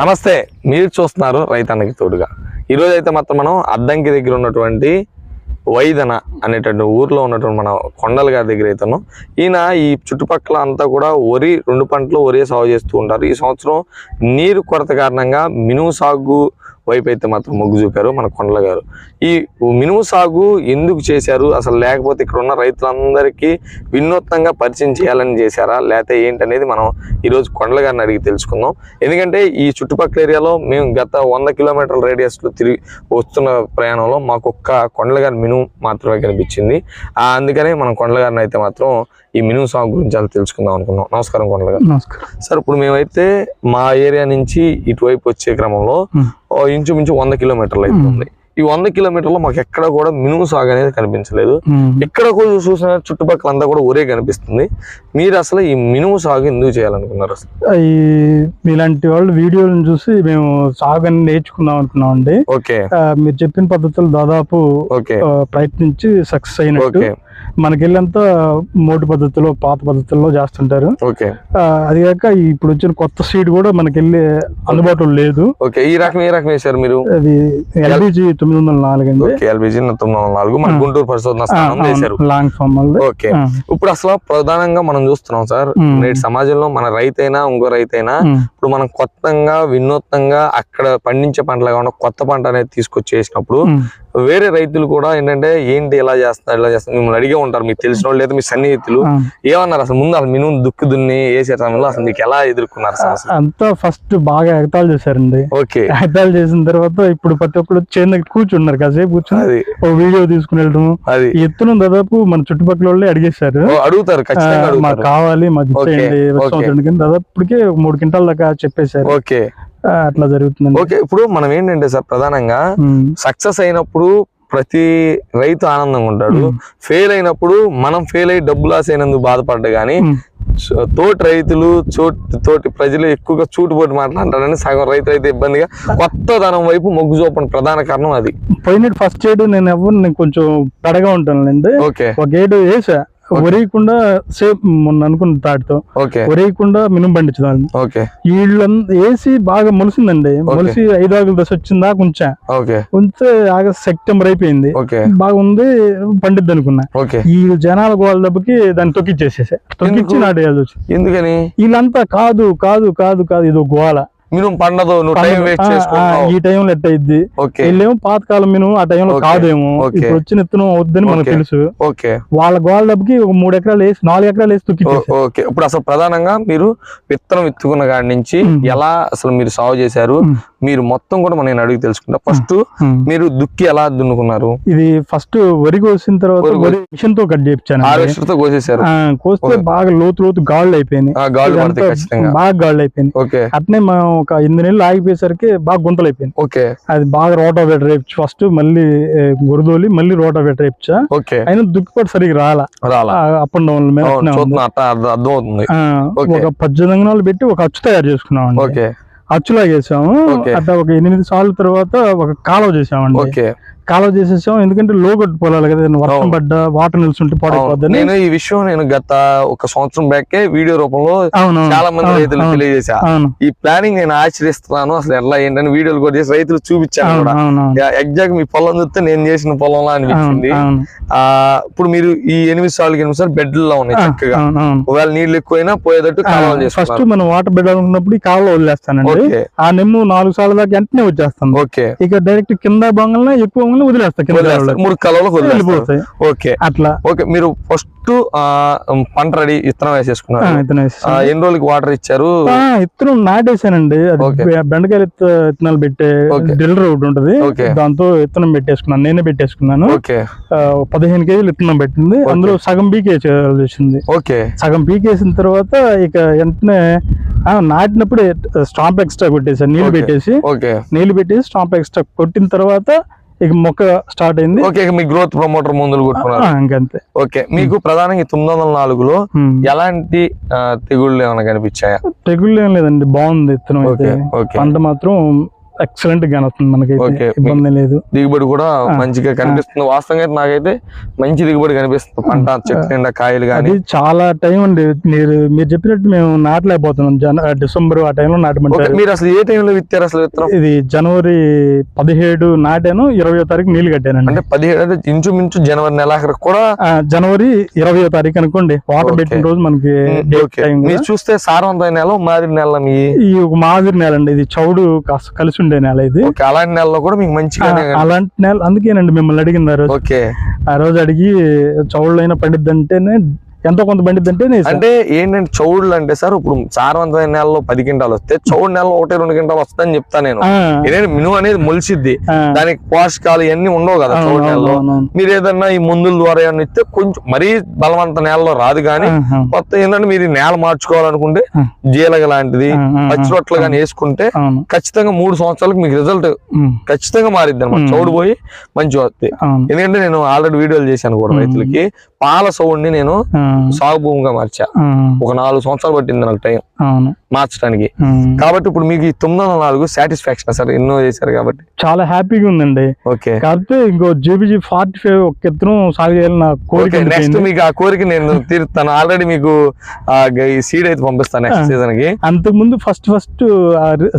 నమస్తే మీరు చూస్తున్నారు రైతన్నకి తోడుగా. ఈరోజు అయితే మాత్రం మనం అద్దంకి దగ్గర ఉన్నటువంటి వైదన అనేటువంటి ఊర్లో ఉన్నటువంటి మన కొండల గారి దగ్గర అయితేను ఈయన ఈ చుట్టుపక్కల అంతా కూడా వరి రెండు పంటలు వరి సాగు చేస్తూ ఉంటారు. ఈ సంవత్సరం నీరు కొరత కారణంగా మినుము సాగు వైపు అయితే మాత్రం మొగ్గు చూపారు మన కొండల గారు. ఈ మినుము సాగు ఎందుకు చేశారు? అసలు లేకపోతే ఇక్కడ ఉన్న రైతులందరికీ వినూత్నంగా పరిచయం చేయాలని చేశారా? లేకపోతే ఏంటనేది మనం ఈరోజు కొండల గారిని అడిగి తెలుసుకుందాం. ఎందుకంటే ఈ చుట్టుపక్కల ఏరియాలో మేము గత వంద కిలోమీటర్ల రేడియస్లో తిరిగి వస్తున్న ప్రయాణంలో మాకు ఒక్క కొండల గారి మినుము మాత్రమే కనిపించింది. అందుకనే మనం కొండల గారిని అయితే మాత్రం ఈ మినుము సాగు గురించి అలా తెలుసుకుందాం అనుకున్నాం. నమస్కారం కొండల గారు. నమస్కారం. సార్ ఇప్పుడు మేమైతే మా ఏరియా నుంచి ఇటువైపు వచ్చే క్రమంలో ఇంచుమించు వంద కిలోమీటర్లు అయితే ఉంది. ఈ వంద కిలోమీటర్లో మాకు ఎక్కడ కూడా మినుము సాగు అనేది కనిపించలేదు. ఎక్కడ కూడా చూసిన చుట్టుపక్కల అంతా కూడా ఒరే కనిపిస్తుంది. మీరు అసలు ఈ మినుము సాగు ఎందుకు చేయాలనుకున్నారు అసలు? ఈ మీలాంటి వాళ్ళు వీడియోలను చూసి మేము సాగు అని నేర్చుకుందాం అనుకున్నాం అండి. ఓకే. మీరు చెప్పిన పద్ధతులు దాదాపు ప్రయత్నించి సక్సెస్ అయినట్టు. ఓకే. మనకి వెళ్ళంతా మోటు పద్ధతిలో పాత పద్ధతుల్లో చేస్తుంటారు. అది కాక ఇప్పుడు వచ్చిన కొత్త సీడ్ కూడా మనకి వెళ్ళే అందుబాటులో లేదు. ఓకే ఈ రకం ఏ రకం మీరు? అది ఎల్బిజి తొమ్మిది వందల నాలుగు అండి. ఓకే ఎల్బిజి తొమ్మిది వందల నాలుగు. మన. గుంటూరు పరిశోధన లాంగ్ ఫామ్ ఓకే. ఇప్పుడు అసలు ప్రధానంగా మనం చూస్తున్నాం సార్. నేటి సమాజంలో మన రైతైనా ఇంకో రైతైనా ఇప్పుడు మనం కొత్తగా వినూత్నంగా అక్కడ పండించే పంటలు కాకుండా కొత్త పంట అనేది తీసుకొచ్చి చేసినప్పుడు వేరే రైతులు కూడా ఏంటంటే ఏంటి ఇలా చేస్తున్నారు ఇలా చేస్తున్నారు మిమ్మల్ని అడిగే ఉంటారు మీకు తెలిసిన వాళ్ళు లేదా మీ సన్నిహితులు. ఏమన్నారు అసలు? ముందు అసలు మినుము దుక్కు దున్ని వేసే సమయంలో అసలు మీకు ఎలా ఎదుర్కొన్నారు అంతా ఫస్ట్ బాగా ఎగతాళి చేశారండి. ఓకే. ఎగతాళి చేసిన తర్వాత ఇప్పుడు ప్రతి ఒక్కరు చేను కూర్చున్నారు కాసేపు కూర్చుని అది. ఓ వీడియో తీసుకుని వెళ్ళడం అది. ఎత్తున దాదాపు మన చుట్టుపక్కల వాళ్ళే అడిగేశారు. అడుగుతారు ఖచ్చితంగా మాకు కావాలి మాకు ఇచ్చేయండి దాదాపు ఇప్పటికే మూడు క్వింటాల దాకా చెప్పేశారు. ఓకే. అట్లా జరుగుతుందండి. ఓకే ఇప్పుడు మనం ఏంటంటే సార్ ప్రధానంగా సక్సెస్ అయినప్పుడు ప్రతి రైతు ఆనందంగా ఉంటాడు. ఫెయిల్ అయినప్పుడు మనం ఫెయిల్ అయ్యి డబ్బు లాస్ అయినందుకు బాధపడ్డా సో- తోటి రైతులు చోటు తోటి ప్రజలు ఎక్కువగా చూటుపోటు మాట్లాడతారని సగం రైతు అయితే ఇబ్బందిగా కొత్త ధనం వైపు మొగ్గు చూపని ప్రధాన కారణం అది. పోయినట్టు ఫస్ట్ ఏడు నేను ఎవరు నేను కొంచెం పెడగా ఉంటానండి ఓకే. ఒక ఏడు వేసా. ఒరేయకుండా సేమ్ మొన్న అనుకున్న తాటితో ఒరేయకుండా మినుము పండించదాన్ని ఓకే వీళ్ళంతా వేసి బాగా మొలిసిందండి. మొలిసి ఐదు ఆకులు దశ వచ్చిందా కొంచెం ఉంటే ఆగస్ట్ సెప్టెంబర్ అయిపోయింది. బాగుంది పండిద్ది అనుకున్నా ఈ జనాల గోళ్ళ దెబ్బకి దాన్ని తొక్కిచ్చేసేసా. తొక్కిచ్చి? నాటేయాల్సి వచ్చింది. ఎందుకని? వీళ్ళంతా కాదు కాదు కాదు కాదు ఇది గోల. మినుము పండదు నువ్వు టైం వేస్ట్ చేసుకుంటావు ఈ టైంలో ఎట్ట అయింది వీళ్ళేమో పాతకాలం మినుము ఆ టైంలో కాదేమో. ఇప్పుడు వచ్చిన ఎత్తున వద్దని మనకు. తెలుసు. ఓకే. వాళ్ళ గోళ్ళ దెబ్బకి ఒక మూడు ఎకరాలు వేసి నాలుగు ఎకరాలు వేసి తొక్కిచ్చేసా ఓకే. ఇప్పుడు అసలు ప్రధానంగా మీరు విత్తనం విత్తుకున్న కాడి నుంచి. ఎలా అసలు మీరు సాగు చేశారు. మీరు మొత్తం కూడా మనం నేను అడిగి తెలుసుకుంటా. ఫస్ట్. మీరు దుక్కి ఎలా దున్నుకున్నారు? ఇది ఫస్ట్ వరి కోసిన తర్వాత వరి మిషన్తో కట్ చేయించాను తో కోసేశారు. కోస్తే. బాగా లోతు లోతు గాళ్ళు అయిపోయినాయి. గాలి బాగా గాళ్ళు అయిపోయినాయి. అట్నే మనం ఒక ఎనిమిది నెలలు ఆగిపోయేసరికి బాగా గుంతలు అయిపోయింది ఓకే. అది బాగా రోటావేటర్ వేయించు ఫస్ట్ మళ్ళీ గురదోలి మళ్ళీ రోటావేటర్ వేయించా ఓకే. అయినా దుక్కుపాటు సరిగ్గా రాలా. రాలా. అప్ అండ్ డౌన్ అర్థమవుతుంది. ఒక పద్దెనిమిది అంగనాలు పెట్టి ఒక అచ్చు తయారు చేసుకున్నాం అండి ఓకే. అచ్చులా చేసాము ఓకే. అట్లా ఒక ఎనిమిది సార్లు తర్వాత ఒక కాలువ చేసామండి. ఓకే. కాలువ చేసేసాం. ఎందుకంటే లోగొట్టు పొలాలు కదా వర్షం. పడ్డా వాటర్ నిల్చుంటే. పాడైపోద్దని నేను ఈ విషయం నేను గత ఒక సంవత్సరం బ్యాక్ వీడియో రూపంలో చాలా మంది రైతులు తెలియజేశా. ఈ ప్లానింగ్ నేను ఆచరిస్తున్నాను అసలు ఎలా ఏంటని వీడియోలు కూడా చేసి రైతులు చూపించాను కూడా. ఎగ్జాక్ట్ మీ పొలం చూస్తే నేను చేసిన పొలంలా అనిపించింది ఆ ఇప్పుడు మీరు ఈ ఎనిమిది సార్లు ఎనిమిది సార్లు బెడ్లలో ఉన్నాయి చక్కగా. ఒకవేళ నీళ్ళు ఎక్కువైనా పోయేటట్టు కాలువలు ఫస్ట్ మనం వాటర్ బెడ్ అనుకున్నప్పుడు ఈ కాలువ వదిలేస్తానండి. ఆ నిమ్ము నాలుగు సార్లు దాకా వెంటనే వచ్చేస్తుంది ఓకే. ఇక డైరెక్ట్ కింద భాగంలో ఎక్కువ భాగంలో వదిలేస్తా కింద వదిలేస్తారు. కాలువలోకి. మూడు కలవలు వదిలేస్తారు వెళ్ళిపోతాయి ఓకే అట్లా ఓకే మీరు ఫస్ట్ పంట రెడీ విత్తనం ఆ, వేసేసుకున్నారు. ఎన్ని రోజులకి వాటర్ ఇచ్చారు ఇత్తనం. బె- బెండకాయలు ఇత్త- విత్తనాలు పెట్టే ఓకే. డ్రిల్లర్ ఒకటి ఉంటది. దాంతో విత్తనం పెట్టేసుకున్నాను నేనే పెట్టేసుకున్నాను పదిహేను కేజీలు విత్తనం పెట్టింది. అందులో సగం పీకే చేసింది ఓకే సగం పీకేసిన తర్వాత ఇక వెంటనే నాటినప్పుడు స్టాంప్ ఎక్స్ట్రా కొట్టేసాను నీళ్ళు. పెట్టేసి నీళ్ళు పెట్టేసి స్టాంప్ ఎక్స్ట్రా కొట్టిన తర్వాత ఇక మొక్క స్టార్ట్ అయింది. ఓకే ఇక మీ గ్రోత్ ప్రమోటర్ మందులు కొట్టుకున్నారు. ఇంకంతే ఓకే మీకు ప్రధానంగా తొమ్మిది వందల నాలుగులో. ఎలాంటి తెగుళ్ళు ఏమైనా కనిపించాయా? తెగుళ్ళు ఏం లేదండి బాగుంది విత్తనం అయితే. పంట మాత్రం ఎక్సలెంట్గా వస్తుంది మనకి. ఇబ్బంది లేదు. దిగుబడి కూడా మంచిగా కనిపిస్తుంది. వాస్తవంగా నాకైతే మంచి దిగుబడి కనిపిస్తుంది. పంట చెట్టు నిండా కాయలు కానీ చాలా టైం అండి. మీరు మీరు చెప్పినట్టు మేము నాటలేకపోతున్నాం. జన డిసెంబర్ ఆ టైంలో ఓకే నాటమంటారు మీరు అసలు ఏ టైంలో విత్తారు అసలు విత్తనం? ఇది జనవరి పదిహేడు నాటాను. ఇరవయో తారీఖు నీళ్ళు కట్టానండి. అంటే పదిహేడు అంటే ఇంచుమించు జనవరి నెలాఖరు కూడా జనవరి ఇరవయో తారీఖు అనుకోండి. వాటర్. పెట్టిన రోజు మనకి time మీరు. చూస్తే సారవంతమైన నెల మాదిరి నెల మీ? ఈ మాదిరి నేల అండి ఇది చౌడు కాస్త కలిసి ఉండే నేల ఇది. అలాంటి నెలలో కూడా మీకు ఆ, మంచిగానే అలాంటి నేల అందుకేనండి మిమ్మల్ని అడిగింది ఆ రోజు. ఓకే. ఆ రోజు అడిగి చౌళ్ళు అయినా పండిద్ది అంటేనే ఎంతో కొంత పండిద్ది అంటేనే వేసాను. అంటే ఏంటంటే చౌడులు అంటే సార్ ఇప్పుడు సారవంతమైన నెలలో పది క్వింటాలు వస్తే చౌడు నెలలో ఒకటి రెండు క్వింటాలు వస్తుందని చెప్తా నేను. ఇదేంటి మినుము అనేది మొలిసిద్ది దానికి పోషకాలు ఇవన్నీ ఉండవు కదా చౌడు నెలలో. మీరు ఏదన్నా ఈ మందుల ద్వారా ఏమన్నా ఇస్తే కొంచెం మరీ బలవంత నేలలో రాదు కానీ కొత్త ఏంటంటే మీరు నేల మార్చుకోవాలనుకుంటే. జీలగ లాంటిది పచ్చి రొట్టెలు కానీ వేసుకుంటే ఖచ్చితంగా మూడు సంవత్సరాలకు మీకు రిజల్ట్ ఖచ్చితంగా మారిద్ది అనమాట. చౌడు పోయి మంచి వస్తాయి. ఎందుకంటే నేను ఆల్రెడీ వీడియోలు చేశాను కూడా. రైతులకి. పాల సౌండ్ని నేను సాగు భూమిగా మార్చా. ఒక నాలుగు సంవత్సరాలు పట్టింది నాకు టైం. అవును. మార్చడానికి. కాబట్టి ఇప్పుడు మీకు ఈ తొమ్మిది వందల నాలుగు సాటిస్ఫాక్షన్ సార్? ఎన్నో చేశారు కాబట్టి. చాలా హ్యాపీగా ఉందండి. ఓకే. కాకపోతే ఇంకో జేబీజీ ఫార్టీ ఫైవ్ ఒక ఎత్తనం సాగు చేయాలని నా కోరిక నెక్స్ట్. మీకు ఆ కోరిక నేను తీరుస్తాను ఆల్రెడీ మీకు ఈ సీడ్ అయితే పంపిస్తాను నెక్స్ట్. సీజన్కి అంతకు ముందు ఫస్ట్ ఫస్ట్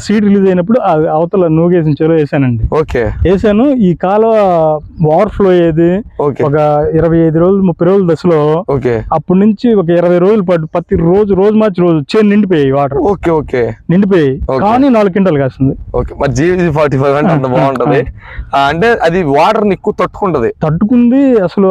సీడ్ రిలీజ్ అయినప్పుడు అవతల నూగేసిన చెరువు వేసానండి. ఓకే. వేసాను. ఈ కాలువ ఓవర్ఫ్లో అయ్యేది ఒక ఇరవై ఐదు రోజులు ముప్పై రోజుల దశలో ఓకే. అప్పటి నుంచి ఒక ఇరవై రోజుల పాటు ప్రతి రోజు రోజు మార్చి రోజు చేను నిండిపోయాయి వాటర్ ఓకే ఓకే. Okay. కానీ నాలుగు క్వింటల్ కాస్తుంది. ఓకే. మరి జీవీ ఫార్టీ ఫైవ్ అంటే అంత బాగుంటది. అంటే అది వాటర్ ఎక్కువ తట్టుకుంటది. తట్టుకుంది అసలు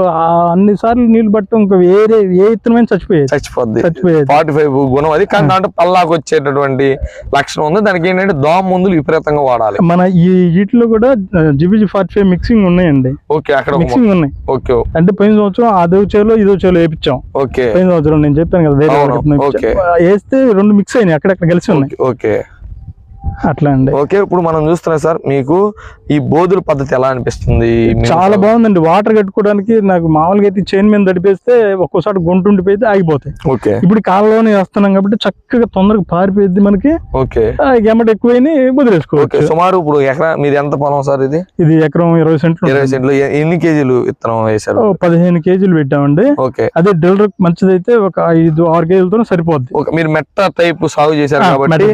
అన్ని సార్లు నీళ్ళు పట్టడం ఇంకా వేరే ఏ ఇత్తనమైన చచ్చిపోయేది. చచ్చిపోద్ది. చచ్చిపోయేది. ఫార్టీ ఫైవ్ గుణం అది. కానీ దాంట్లో పల్లాకు వచ్చేటటువంటి లక్షణం ఉంది. దానికి ఏంటంటే దోమ మందులు విపరీతంగా వాడాలి. మన ఈ వీటిలో కూడా జిబిజి ఫార్టీ ఫైవ్ మిక్సింగ్ ఉన్నాయండి. ఓకే అక్కడ. మిక్సింగ్ ఉన్నాయి. ఓకే. అంటే పోయిన సంవత్సరం అదో చేలో ఇదో చేలో వేయించాం ఓకే. పోయిన సంవత్సరం నేను చెప్పాను కదా వేరే. వేస్తే రెండు మిక్స్ అయినాయి అక్కడక్కడ కలిసి ఉన్నాయి. Okay, okay. అట్లా అండి. ఓకే ఇప్పుడు మనం చూస్తున్నాం సార్ మీకు ఈ బోధుల పద్ధతి ఎలా అనిపిస్తుంది? చాలా బాగుందండి. వాటర్ కట్టుకోవడానికి నాకు మామూలుగా అయితే చైన్ మీద తడిపేస్తే ఒక్కోసారి గుంట ఉండిపోతే ఆగిపోతాయి. ఓకే. ఇప్పుడు కాలంలోనే వేస్తున్నాం కాబట్టి చక్కగా తొందరగా పారిపోయింది మనకి. ఓకే. ఆ, ఎమ్మటి ఎక్కువైనా ఓకే వదిలేసుకోవచ్చు. సుమారు ఇప్పుడు ఎకరా మీది ఎంత పొలం సార్ ఇది? ఇది ఎకరం ఇరవై సెంట్లు ఇరవై సెంట్లు. ఎన్ని కేజీలు విత్తనం వేశారు? ఓ, పదిహేను కేజీలు పెట్టామండి. ఓకే. అదే డ్రిల్ మంచిదైతే ఒక ఐదు ఆరు కేజీలతో సరిపోద్ది. మీరు మెట్ట టైప్ సాగు చేశారు కాబట్టి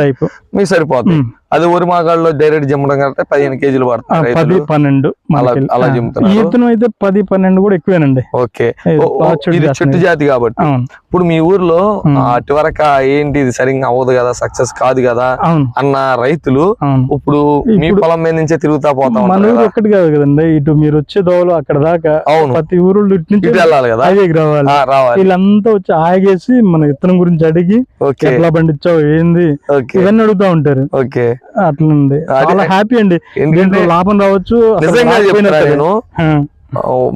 మీకు సరిపోతుంది అది ఒరి మాగాళ్ళలో డైరెక్ట్ జమ్మడం కంటే పదిహేను కేజీలు పడుతుంది పది పన్నెండు అలా- అయితే పది పన్నెండు కూడా ఎక్కువేనండి. ఓకే. ఇది చెట్టు జాతి కాబట్టి. ఇప్పుడు మీ ఊర్లో అటు వరకు ఏంటి ఇది సరిగ్గా అవ్వదు కదా సక్సెస్ కాదు కదా అన్న రైతులు ఇప్పుడు మీ పొలం మీద నుంచే తిరుగుతా పోతా మన ఊరు ఒక్కటి కాదు కదండి. ఇటు మీరు వచ్చే దోవలు అక్కడ దాకా అవును. ప్రతి ఊరు ఇటు వెళ్ళాలి కదా? రావాలి. వీళ్ళంతా వచ్చి ఆగేసి మన విత్తనం గురించి అడిగి ఎట్లా పండించావు ఏంది ఇవన్నీ అడుగుతా ఉంటారు. ఓకే. అట్లుంది. చాలా హ్యాపీ అండి. ఎందుకంటే లాభం రావచ్చు నిజంగా. నేను.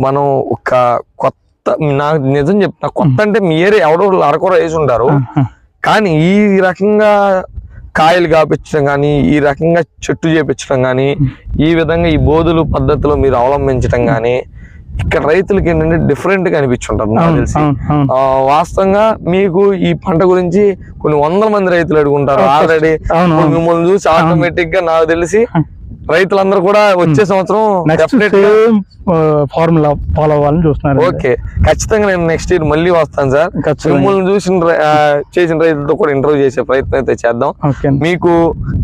మనం ఒక కొత్త నాకు నిజం చెప్తున్నా కొత్త అంటే మీ ఏరియా ఎవడో అరకొర వేసి ఉంటారు. కానీ ఈ రకంగా కాయలు కాపించడం కానీ ఈ రకంగా చెట్టు చేపించడం కానీ ఈ విధంగా ఈ బోధులు పద్ధతిలో మీరు అవలంబించడం కానీ ఇక్కడ రైతులకి ఏంటంటే డిఫరెంట్గా అనిపించుంటారు నాకు తెలిసి. వాస్తవంగా మీకు ఈ పంట గురించి కొన్ని వందల మంది రైతులు అడుగుంటారు ఆల్రెడీ. మిమ్మల్ని చూసి ఆటోమేటిక్గా నాకు తెలిసి రైతులందరూ కూడా వచ్చే సంవత్సరం గా సేమ్ ఫార్ములా ఫాలో అవ్వాలని చూస్తున్నారు ఓకే ఖచ్చితంగా నేను నెక్స్ట్ ఇయర్ మళ్ళీ వస్తాను సార్. మిమ్మల్ని చూసిన చేసిన రైతులతో కూడా ఇంటర్వ్యూ చేసే ప్రయత్నం అయితే చేద్దాం. మీకు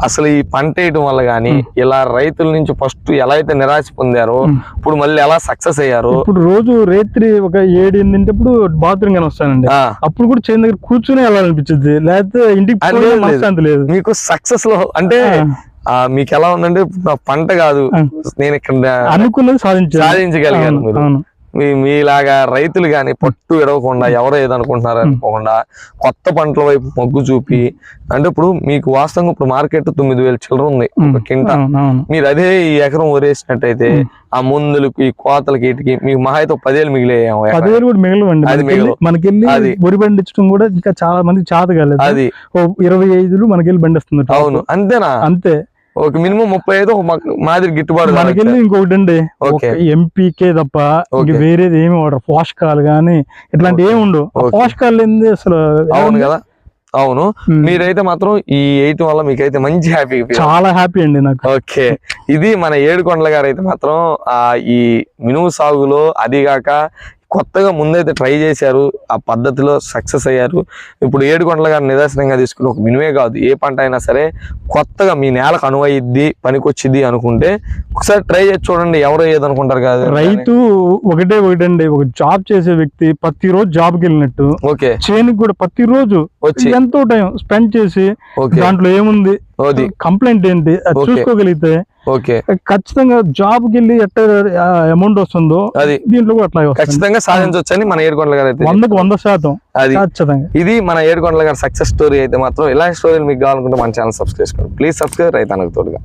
అసలు ఈ పంట వేయడం వల్ల గానీ ఇలా రైతుల నుంచి ఫస్ట్ ఎలా అయితే నిరాశ పొందారో మ్. ఇప్పుడు మళ్ళీ ఎలా సక్సెస్ అయ్యారు ఇప్పుడు రోజు రేత్రి ఒక ఏడు ఎనిమిదింటప్పుడు బాత్రూమ్ కానీ వస్తానండి. అప్పుడు కూడా చేను దగ్గర కూర్చుని వెళ్ళాలనిపించింది లేకపోతే ఇంటికి లేదు, మీకు సక్సెస్లో అంటే మీకు ఎలా ఉందంటే నా పంట కాదు. నేను ఇక్కడ అనుకున్నది సాధించగలిగాను మీరు. మీ మీలాగా రైతులు గాని పట్టు ఎడవకుండా ఎవరో ఏదనుకుంటున్నారు అనుకోకుండా కొత్త పంటల వైపు మొగ్గు చూపి అంటే ఇప్పుడు మీకు వాస్తవంగా ఇప్పుడు మార్కెట్ తొమ్మిది వేల చిల్లర ఉంది ఒక కింట. మీరు అదే ఈ ఎకరం వరేసినట్టయితే ఆ మందులకి ఈ కోతలకి వీటికి మీకు మహా అయితే పదివేలు మిగిలేయేమో. పదివేలు కూడా మిగలవండి. అది మనకెళ్ళి అది. వరి పండించడం కూడా ఇంకా చాలా మంది చేత కాలేదు అది ఇరవై ఐదులు మనకెళ్ళి టాప్. అవును అంతేనా? అంతే. ఒక మినిమం ముప్పై ఐదు మాదిరి గిట్టుబాటు మనకెళ్ళి ఇంకొకటి అండి. ఓకే. ఎంపీకే తప్ప ఇంక ఓకే. వేరేది ఏమి వాడరు. పోషకాలు గానీ ఇట్లాంటి ఏమి ఉండవు. ఓకే. పోషకాలు ఏంది అసలు? అవును కదా? అవును. మీరైతే మాత్రం ఈ ఎయిట్ వల్ల మీకైతే మంచి హ్యాపీ చాలా హ్యాపీ అండి నాకు. ఓకే. ఇది మన ఏడుకొండల గారు అయితే మాత్రం ఆ ఈ మినుము సాగులో అదిగాక కొత్తగా ముందైతే ట్రై చేశారు ఆ పద్ధతిలో సక్సెస్ అయ్యారు. ఇప్పుడు ఏడుకొండల గారు నిదర్శనంగా తీసుకుని ఒక మినుమే కాదు ఏ పంట అయినా సరే కొత్తగా మీ నేలకు అనువయిద్ది పనికొచ్చిద్ది అనుకుంటే ఒకసారి ట్రై చేసి చూడండి ఎవరు ఏది అనుకుంటారు కాదు. రైతు ఒకటే ఒకటండి ఒక జాబ్ చేసే వ్యక్తి ప్రతిరోజు జాబ్కి వెళ్ళినట్టు. ఓకే. చేనికి కూడా ప్రతిరోజు వచ్చి. ఎంతో టైం స్పెండ్ చేసి దాంట్లో ఏముంది? కంప్లైంట్ ఏంటి. చూసుకోగలిగితే ఓకే. ఖచ్చితంగా జాబ్ వెళ్ళి ఎట్ట అమౌంట్ వస్తుందో అది. దీంట్లో కూడా వస్తుంది. ఖచ్చితంగా సాధించవచ్చని మన ఏడుకొండల గారు అయితే వందకు వంద శాతం. అది. ఖచ్చితంగా. ఇది మన ఏడుకొండల గారి సక్సెస్ స్టోరీ అయితే మాత్రం ఇలాంటి స్టోరీలు మీకు కావాలనుకుంటే మన ఛానల్ సబ్స్క్రైబ్ చేసుకోండి. ప్లీజ్ సబ్స్క్రైబ్ రైతానికి తోడుగా.